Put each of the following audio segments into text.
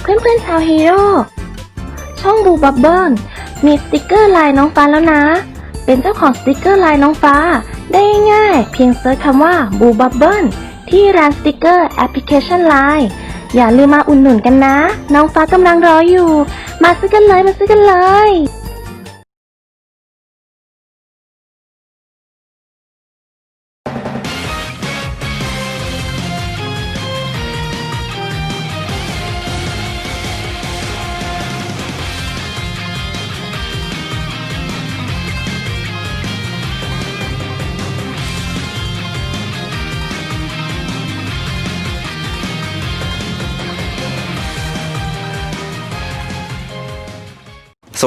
เพื่อนๆชาวฮีโร่ช่องบูบับเบิ้ลมีสติกเกอร์ลายน้องฟ้าแล้วนะ เป็นเจ้าของสติกเกอร์ลายน้องฟ้า ได้ง่ายเพียงเซิร์ชคำว่าบูบับเบิ้ลที่ร้านสติกเกอร์แอปพลิเคชันไลน์อย่าลืมมาอุ่นหนุนกันนะ น้องฟ้ากำลังรออยู่ มาซื้อกันเลยมาซื้อกันเลย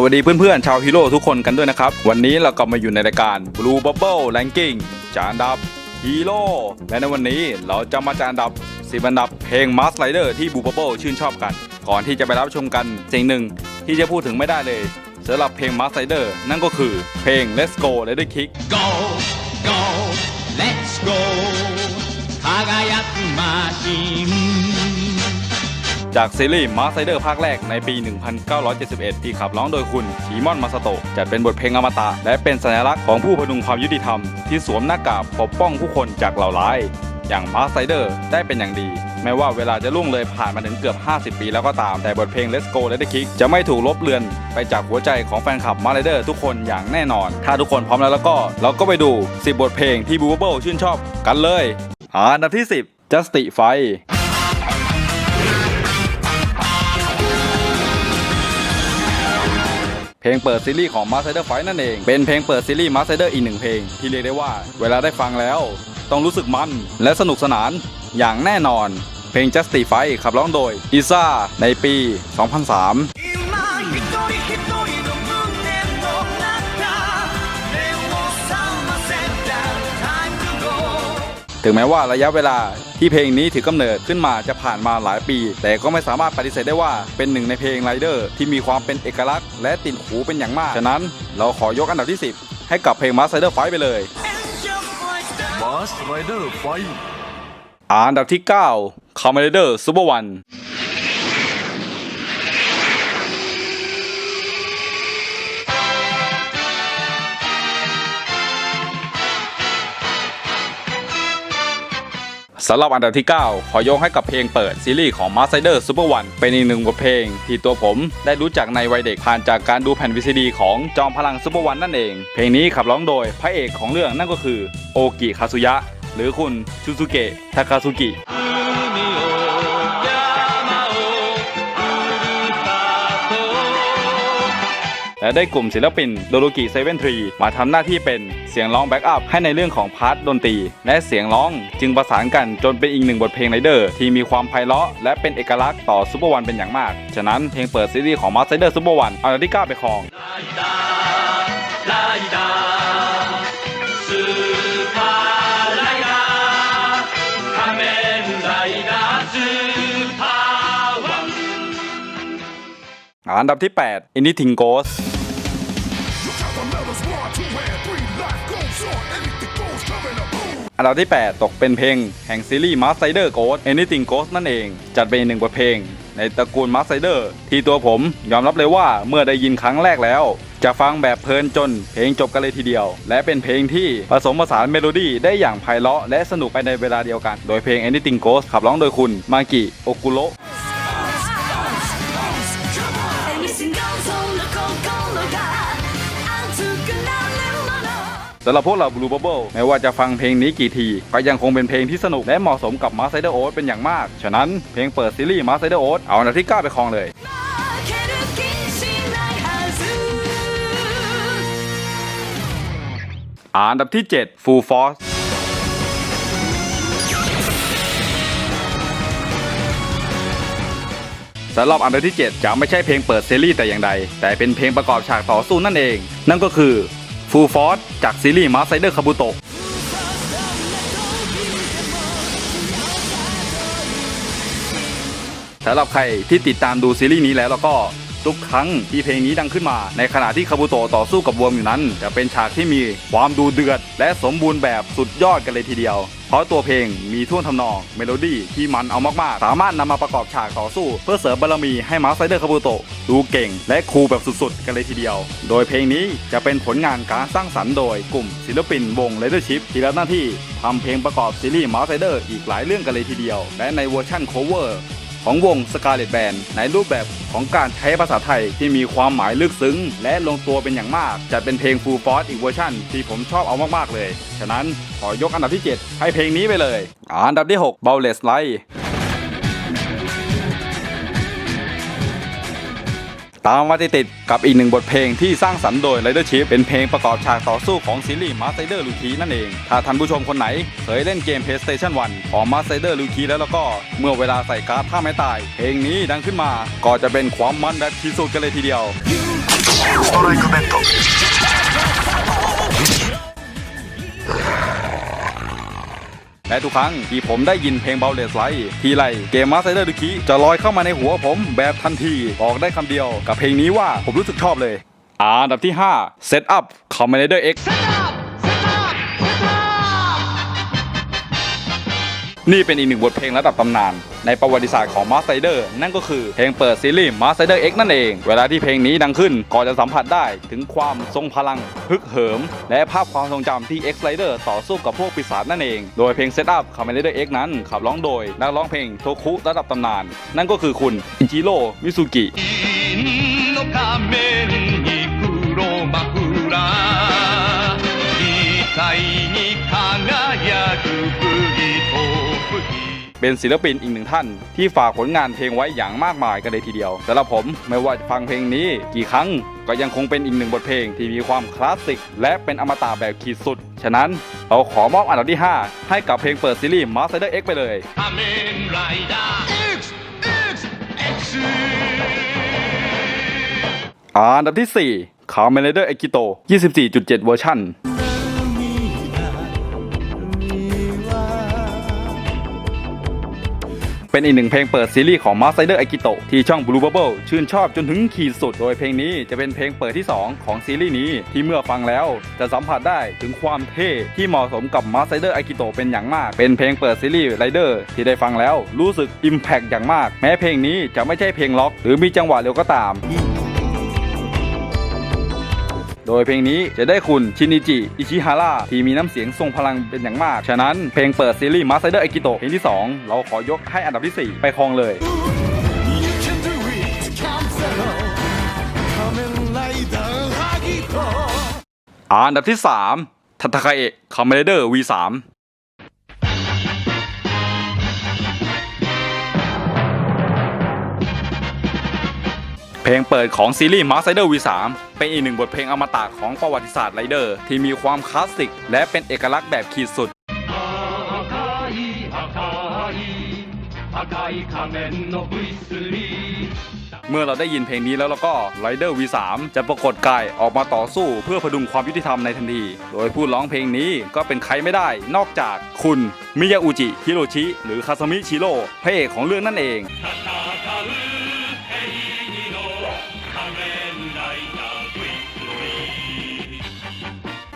วัสดีเพื่อนๆ ชาวฮีโร่ทุกคนกันด้วยนะครับ วันนี้เรากลับมาอยู่ในรายการ Blue Bubble Ranking จานดับฮีโร่และในวันนี้เราจะมาจานดับ 10 อันดับเพลง Mask Rider ที่ Blue Bubble ชื่นชอบกัน ก่อนที่จะไปรับชมกันสิ่งหนึ่งที่จะพูดถึงไม่ได้เลยสำหรับเพลง Mask Rider นั่นก็คือเพลง Let's Go Rider Kick Go, go, let's go 輝くマシン จากซีรีส์ Mask Rider ภาคแรกในปี 1971 ที่ขับร้องโดยคุณชีมอนมาสโตะจัดเป็นบทเพลงอมตะ และเป็นสัญลักษณ์ของผู้พดุงความยุติธรรม ที่สวมหน้ากากปกป้องผู้คนจากเหล่าร้าย อย่าง Mask Rider ได้เป็นอย่างดี แม้ว่าเวลาจะล่วงเลยผ่านมาถึงเกือบ 50 ปีแล้วก็ตามแต่บทเพลง Let's Go Let It Kick จะไม่ถูกลบเลือน ไปจากหัวใจของแฟนคลับ Mask Rider ทุกคนอย่างแน่นอน ถ้าทุกคนพร้อมแล้วแล้วก็ เราก็ไปดู 10 บทเพลงที่ b ูเบิลชื่นชอบกันเลยอันดับที่ 10 Justify เพลงเปิดซีรีส์ของ Master Fight นั่นเอง เป็นเพลงเปิดซีรีส์ Master อีกหนึ่งเพลง ที่เรียกได้ว่า เวลาได้ฟังแล้ว ต้องรู้สึกมันและสนุกสนานอย่างแน่นอน เพลง Justify ขับร้องโดยอิซ่าในปี 2003 ถึงแม้ว่าระยะเวลาที่เพลงนี้ถือกำเนิดขึ้นมาจะผ่านมาหลายปี แต่ก็ไม่สามารถปฏิเสธได้ว่าเป็นหนึ่งในเพลงไรเดอร์ที่มีความเป็นเอกลักษณ์และติดหูเป็นอย่างมาก ฉะนั้นเราขอยกอันดับที่ 10 ให้กับเพลง Master Rider Fight ไปเลย And just like that มาสไรเดอร์ไฟอันดับที่9 Kamen Rider Super One สำหรับอันดับที่ 9 ขอยกให้กับเพลงเปิดซีรีส์ของ Master Super One เป็นอีกหนึ่งบทเพลง ที่ตัวผมได้รู้จักในวัยเด็กผ่านจากการดูแผ่นวิซีดีของจอมพลัง Super One นั่นเอง เพลงนี้ขับร้องโดยพระเอกของเรื่องนั่นก็คือโอกิคาซุยะ หรือคุณชูซุเกะทาคาซุกิ และได้กลุ่มศิลปินโดโลกิเซเว่นทรีมาทำหน้าที่เป็นเสียงร้องแบ็กอัพให้ในเรื่องของพาร์ทดนตรี และเสียงร้องจึงประสานกันจนเป็นอีกหนึ่งบทเพลงไรเดอร์ที่มีความไพเราะและเป็นเอกลักษณ์ต่อซูเปอร์วันเป็นอย่างมาก ฉะนั้นเพลงเปิดซีรีส์ของมาสเตอร์ซูเปอร์วันอานาฬิกาไปครองอันดับที่ 8 Anything Goes อันดับที่ 8 ตกเป็นเพลงแห่งซีรีส์ Master Rider Ghost Anything Ghost นั่นเอง จัดเป็นหนึ่งบทเพลง ในตระกูล Master Rider ที่ตัวผมยอมรับเลยว่าเมื่อได้ยินครั้งแรกแล้ว จะฟังแบบเพลินจนเพลงจบกันเลยทีเดียว และเป็นเพลงที่ผสมผสานเมโลดี้ได้อย่างไพเราะและสนุกไปในเวลาเดียวกัน โดยเพลง Anything Ghost ขับร้องโดยคุณมากิโอกุโระ สำหรับพวกเรา Blue Bubble ไม่ว่าจะฟังเพลงนี้กี่ที ก็ยังคงเป็นเพลงที่สนุกและเหมาะสมกับ m a s t e r o a t เป็นอย่างมาก ฉะนั้นเพลงเปิดซีรีส์ m a s t e r o a t เอาอันดับที่ 9 ไปครองเลยอันดับที่ 7 Full Force สำหรับอันดับที่ 7 จะไม่ใช่เพลงเปิดซีรีส์แต่อย่างใด แต่เป็นเพลงประกอบฉากต่อสู้นั่นเอง นั่นก็คือ ฟูลฟอร์ดจากซีรีส์มาร์ไซเดอร์คาบุโตะสำหรับใครที่ติดตามดูซีรีส์นี้แล้วแล้วก็ทุกครั้งที่เพลงนี้ดังขึ้นมา ในขณะที่คาบุโตะต่อสู้กับวอมอยู่นั้น จะเป็นฉากที่มีความดูเดือด และสมบูรณ์แบบสุดยอดกันเลยทีเดียว เพราะตัวเพลงมีท่วงทำนองเมโลดี้ที่มันเอามากๆ สามารถนำมาประกอบฉากต่อสู้ เพื่อเสริมบารมีให้มาสไซเดอร์คาบูโตะดูเก่งและคูลแบบสุดๆ กันเลยทีเดียว โดยเพลงนี้จะเป็นผลงานการสร้างสรรค์โดยกลุ่มศิลปินวงเลเดอร์ชิพที่รับหน้าที่ทำเพลงประกอบซีรีส์มาสไซเดอร์อีกหลายเรื่องกันเลยทีเดียว และในเวอร์ชั่น cover ของวง Scarlet Band ในรูปแบบของการใช้ภาษาไทยที่มีความหมายลึกซึ้ง และลงตัวเป็นอย่างมาก จัดเป็นเพลง Full Force อีกเวอร์ชันที่ผมชอบเอามากๆเลย ฉะนั้นขอยกอันดับที่ 7 ให้เพลงนี้ไปเลย อันดับที่ 6 b o w l e s s Light ตามมาติดๆกับอีกหนึ่งบทเพลงที่สร้างสรรค์โดย Ridership เป็นเพลงประกอบฉากต่อสู้ของซีรีส์ Master Rider r o o k i นั่นเอง ถ้าท่านผู้ชมคนไหน เคยเล่นเกม PlayStation 1 ของ Master Rider r o o k i แล้วแล้วก็เมื่อเวลาใส่การ์ดท่าไม่ตาย เพลงนี้ดังขึ้นมา ก็จะเป็นความมันแบบที่สุดกันเลยทีเดียว และทุกครั้งที่ผมได้ยินเพลงเบาเลสไลท์ทีไรเกมมาสเตอร์ดูคิจะลอยเข้ามาในหัวผมแบบทันทีบอกได้คำเดียวกับเพลงนี้ว่าผมรู้สึกชอบเลยอันดับที่ 5 Set Up Commander X นี่เป็นอีกหนึ่งบทเพลงระดับตำนาน ในประวัติศาสตร์ของ Master นั่นก็คือเพลงเปิดซีรีส์ Master Rider X นั่นเอง เวลาที่เพลงนี้ดังขึ้นก็จะสัมผัสได้ถึงความทรงพลังฮึกเหิม และภาพความทรงจำที่ X Rider ต่อสู้กับพวกปีศาจนั่นเอง โดยเพลง Set Up Kamen Rider X นั้นขับร้องโดยนักร้องเพลงโทคุระดับตำนาน นั่นก็คือคุณอิจิโร่มิซุกิ เป็นศิลปินอีกหนึ่งท่าน ที่ฝากผลงานเพลงไว้อย่างมากมายกันเลยทีเดียวแต่ละผมไม่ว่าจะฟังเพลงนี้กี่ครั้ง ก็ยังคงเป็นอีกหนึ่งบทเพลงที่มีความคลาสสิก และเป็นอมตะแบบขีดสุด ฉะนั้นเราขอมอบอันดับที่ 5 ให้กับเพลงเปิดซีรีส์ Master X ไปเลย Amen Rider X X X อันดับที่4 c a r m e n a d e r Akito 24.7 เวอร์ชัน เป็นอีกหนึ่งเพลงเปิดซีรีส์ของ Master อ Akito ที่ช่อง Blue Bubble ชื่นชอบจนถึงขีดสุด โดยเพลงนี้จะเป็นเพลงเปิดที่ 2 ของซีรีส์นี้ที่เมื่อฟังแล้วจะสัมผัสได้ถึงความเท่ที่เหมาะสมกับ Master อ Akito เป็นอย่างมาก เป็นเพลงเปิดซีรีส์ Rider ที่ได้ฟังแล้วรู้สึก Impact อย่างมาก แม้เพลงนี้จะไม่ใช่เพลงล็อก หรือมีจังหวะเร็วก็ตาม โดยเพลงนี้จะได้คุณชินิจิ อิชิฮาร่าที่มีน้ำเสียงทรงพลังเป็นอย่างมาก ฉะนั้นเพลงเปิดซีรีส์มาสเตอร์ไอคิโตเพลงที่ 2 เราขอยกให้อันดับที่ 4 ไปครองเลยอันดับที่ 3ทัตคาเอะคาเมเดอร์ V3 เพลงเปิดของซีรีส์ Mask Rider V3 เป็นอีกหนึ่งบทเพลงอมตะของประวัติศาสตร์ไรเดอร์ที่มีความคลาสสิก และเป็นเอกลักษณ์แบบขีดสุด เมื่อเราได้ยินเพลงนี้แล้วเราก็ไร Rider V3 จะปรากฏกายออกมาต่อสู้เพื่อพดุงความยุติธรรมในทันที โดยผู้ร้องเพลงนี้ก็เป็นใครไม่ได้ นอกจากคุณมิยาอุจิฮิโรชิ หรือคาซามิชิโร่พระเอกของเรื่องนั่นเอง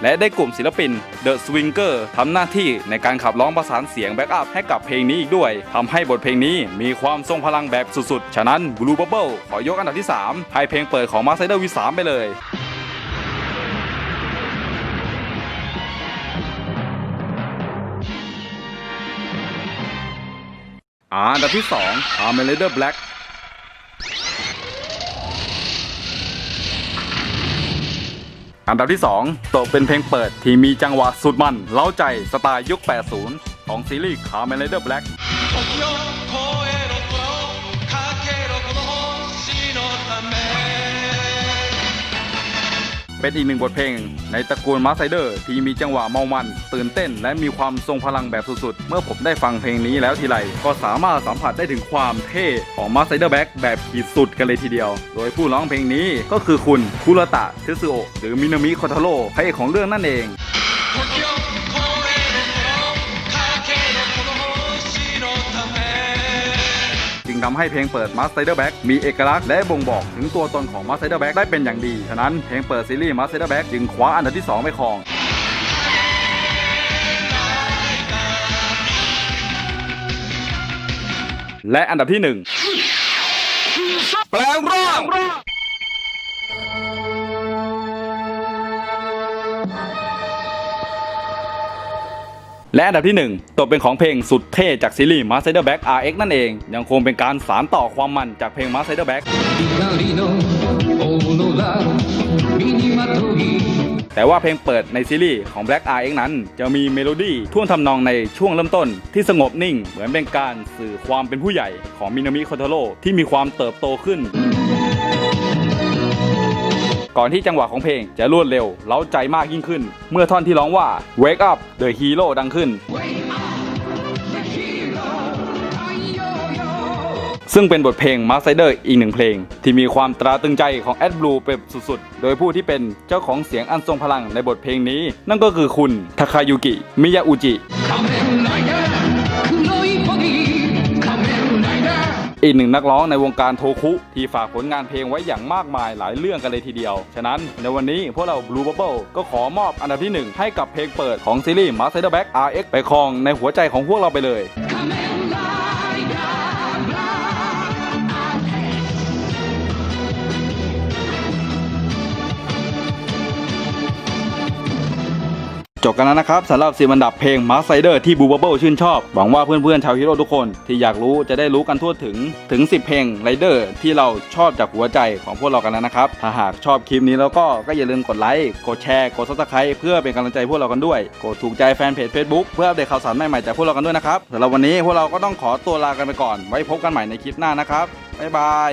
และได้กลุ่มศิลปิน The Swinger ทำหน้าที่ในการขับร้องประสานเสียงแบ็กอัพให้กับเพลงนี้อีกด้วยทำให้บทเพลงนี้มีความทรงพลังแบบสุดๆ ฉะนั้น Blue Bubble ขอยกอันดับที่ 3 ให้เพลงเปิดของ Master V3 ไปเลยอันดับที่2 Kamen Rider Black อันดับที่ 2 ตกเป็นเพลงเปิดที่มีจังหวะสุดมัน เล้าใจสไตล์ยุค 80 ของซีรีส์ Kamen Rider Black เป็นอีกหนึ่งบทเพลง ในตระกูลมาสไซเดอร์ ที่มีจังหวะเมามัน ตื่นเต้น และมีความทรงพลังแบบสุดๆ เมื่อผมได้ฟังเพลงนี้แล้วทีไร ก็สามารถสัมผัสได้ถึงความเท่ของมาสไซเดอร์แบ็กแบบขีดสุดกันเลยทีเดียว โดยผู้ร้องเพลงนี้ก็คือคุณคุรตะเทสึโอหรือมินามิคอทาโร่พระเอกของเรื่องนั่นเอง ทำให้เพลงเปิด m a s t e r b a c k มีเอกลักษณ์และบ่งบอกถึงตัวตนของ m a s t e r b a c k ได้เป็นอย่างดี ฉะนั้นเพลงเปิดซีรีส์ m a s t e r b a c k จึงคว้าอันดับที่ 2 ไปครองและอันดับที่ 1 แปลงร่าง และอันดับที่ 1 ตกเป็นของเพลงสุดเท่จากซีรีส์ Master Back RX นั่นเอง ยังคงเป็นการสานต่อความมันจากเพลง Master Back แต่ว่าเพลงเปิดในซีรีส์ของ Black Eye นั้น จะมีเมโลดี้ท่วงทำนองในช่วงเริ่มต้น ที่สงบนิ่งเหมือนเป็นการสื่อความเป็นผู้ใหญ่ของมินามิคอทโรที่มีความเติบโตขึ้น ก่อนที่จังหวะของเพลงจะรวดเร็ว เล้าใจมากยิ่งขึ้น เมื่อท่อนที่ร้องว่า Wake up the hero ดังขึ้น ซึ่งเป็นบทเพลง Mask Rider อีกหนึ่งเพลง ที่มีความตราตรึงใจของ Ad Blue เป็นสุดๆ โดยผู้ที่เป็นเจ้าของเสียงอันทรงพลังในบทเพลงนี้ นั่นก็คือคุณทาคายุกิมิยาอุจิ อีกหนึ่งนักร้องในวงการโทคุที่ฝากผลงานเพลงไว้อย่างมากมายหลายเรื่องกันเลยทีเดียว ฉะนั้นในวันนี้พวกเรา Blue Bubble ก็ขอมอบอันดับที่หนึ่งให้กับเพลงเปิดของซีรีส์ Master Back RX ไปครองในหัวใจของพวกเราไปเลย จบกันแล้วนะครับสำหรับสีบันดับเพลง Mask Rider ที่บูบ b เบิลชื่นชอบ หวังว่าเพื่อนๆชาวฮีโร่ทุกคนที่อยากรู้จะได้รู้กันทั่วถึงถึง 10 เพลงไรเดอร์ที่เราชอบจากหัวใจของพวกเรากันแล้วนะครับ ถ้าหากชอบคลิปนี้แล้วก็ก็อย่าลืมกดไลค์กดแชร์กด subscribe เพื่อเป็นกำลังใจพวกเรากันด้วย กดถูกใจแฟนเพจ Facebook เพื่ออัปเดตข่าวสารใหม่ๆจากพวกเรากันด้วยนะครับสำหรับวันนี้พวกเราก็ต้องขอตัวลากันไปก่อน ไว้พบกันใหม่ในคลิปหน้านะครับบ๊ายบาย